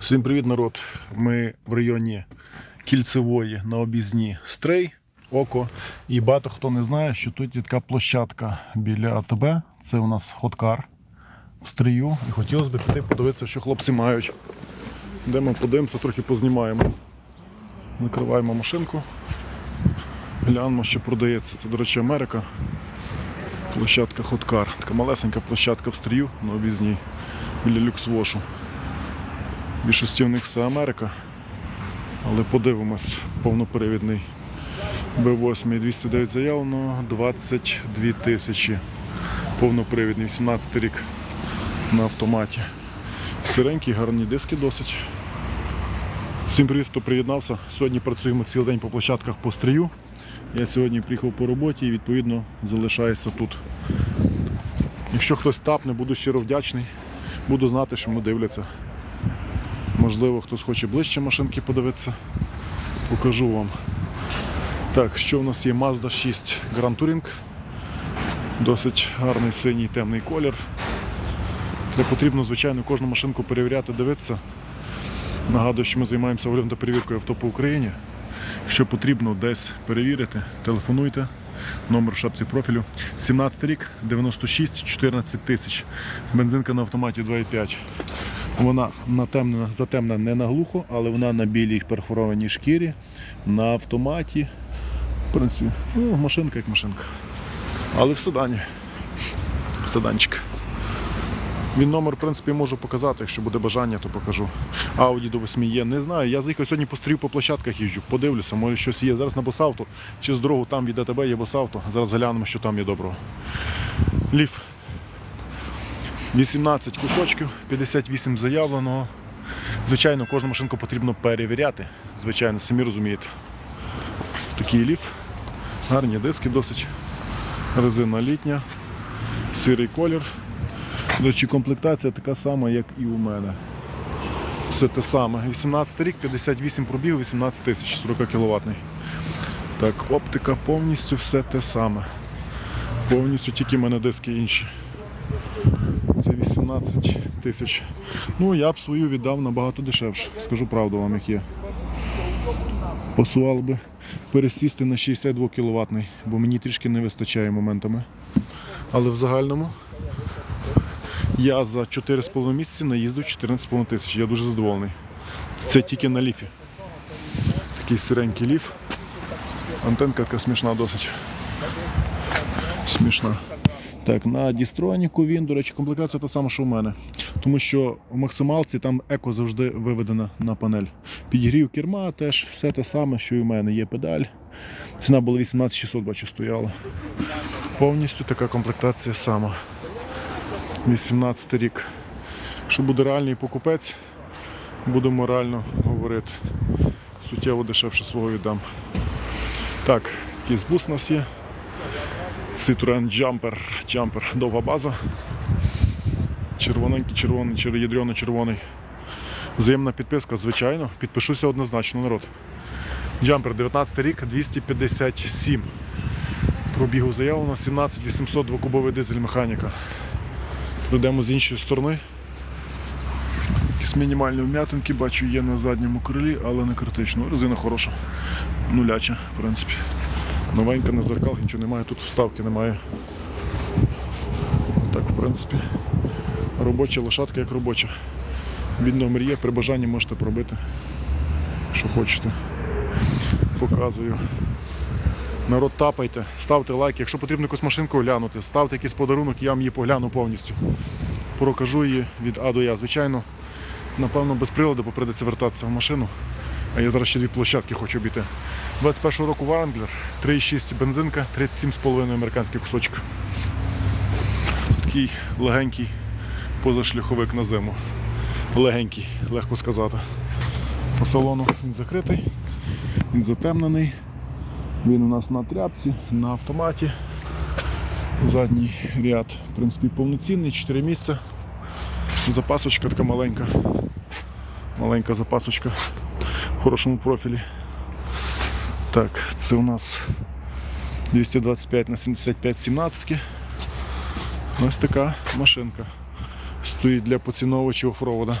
Всім привіт, народ! Ми в районі Кільцевої на об'їзні Стрей, Око. І багато хто не знає, що тут є така площадка біля АТБ. Це у нас ходкар в стрию. І хотілося б піти подивитися, що хлопці мають. Де ми подивимося, трохи познімаємо. Накриваємо машинку. Глянемо, що продається. Це, до речі, Америка. Площадка Ходкар. Така малесенька площадка в стрію на об'їзній біля люксвошу. Більшості у них все Америка. Але подивимось, повнопривідний B8 209 заявлено, 22 тисячі. Повнопривідний, 18 рік на автоматі. Сиренький, гарні диски досить. Всім привіт, хто приєднався. Сьогодні працюємо цілий день по площадках по стрію. Я сьогодні приїхав по роботі і відповідно залишаюся тут. Якщо хтось тапне, буду щиро вдячний. Буду знати, що мене дивляться. Можливо, хтось хоче ближче машинки подивитися. Покажу вам. Так, що в нас є Mazda 6 Grand Touring. Досить гарний синій темний колір. Де потрібно, звичайно, кожну машинку перевіряти, дивитися. Нагадую, що ми займаємося оглядом та перевіркою авто по Україні. Якщо потрібно десь перевірити, телефонуйте. Номер в шапці профілю. 17 рік, 96, 14 тисяч. Бензинка на автоматі 2,5. Вона натемнена, затемнена не наглухо, але вона на білій перфорованій шкірі, на автоматі. В принципі, ну, машинка як машинка. Але в седані. Седанчик. Він номер, в принципі, можу показати, якщо буде бажання, то покажу. Audi до 8 є. Не знаю. Я заїхав сьогодні пострію по площадках їжджу, подивлюся, може щось є. Зараз на Босавто чи з дорогу там від АТБ є Босавто. Зараз глянемо, що там є доброго. Ліф 18 кусочків, 58 заявленого. Звичайно, кожну машинку потрібно перевіряти. Звичайно, самі розумієте. Ось такий ліф. Гарні диски досить. Резина літня, сирий колір. До речі, комплектація така сама, як і у мене. Все те саме. 18 рік, 58 пробіг, 18 тисяч, 40 кВт. Так, оптика повністю все те саме. Повністю тільки в мене диски інші. Це 18 тисяч. Ну, я б свою віддав набагато дешевше. Скажу правду вам, як є. Посувало би пересісти на 62 кВт, бо мені трішки не вистачає моментами. Але в загальному я за 4,5 місяці наїздив 14,5 тисяч. Я дуже задоволений. Це тільки на ліфі. Такий сиренький ліф. Антенка така смішна досить. Смішна. Так, на дістроніку він, до речі, комплектація та сама, що у мене. Тому що в максималці там еко завжди виведена на панель. Підігрів керма теж все те саме, що і у мене. Є педаль. Ціна була 18600, бачу, стояла. Повністю така комплектація сама. 18 рік. Якщо буде реальний покупець, будемо реально говорити. Суттєво дешевше свого віддам. Так, якийсь у нас є. Citroen Jumper, Jumper, довга база. Червоненький, червоний, чер- ядрено-червоний. Взаємна підписка, звичайно. Підпишуся однозначно, народ. Jumper 19 рік, 257. Пробігу заявлено 17 800 двокубовий дизель механіка. Пройдемо з іншої сторони. Якісь мінімальні вм'ятинки, бачу, є на задньому крилі, але не критично. Резина хороша, нуляча, в принципі. Новенька на зеркалах, нічого немає, тут вставки немає. Так, в принципі, робоча лошадка як робоча. Від номер є, при бажанні можете пробити, що хочете. Показую. Народ тапайте, ставте лайк. Якщо потрібно якусь машинку глянути, ставте якийсь подарунок, я вам її погляну повністю. Прокажу її від А до Я. Звичайно, напевно, без приладу, бо прийдеться вертатися в машину. А я зараз ще дві площадки хочу обійти. 21 року Wrangler, 3,6 бензинка, 37,5 американський кусочок. Такий легенький позашляховик на зиму. Легенький, легко сказати. По салону він закритий, він затемнений. Він у нас на тряпці, на автоматі. Задній ряд, в принципі, повноцінний, 4 місця. Запасочка така маленька. Маленька запасочка хорошому профілі. Так, це у нас 225 на 75 17 Ось така машинка. Стоїть для поціновувачів оффроуда.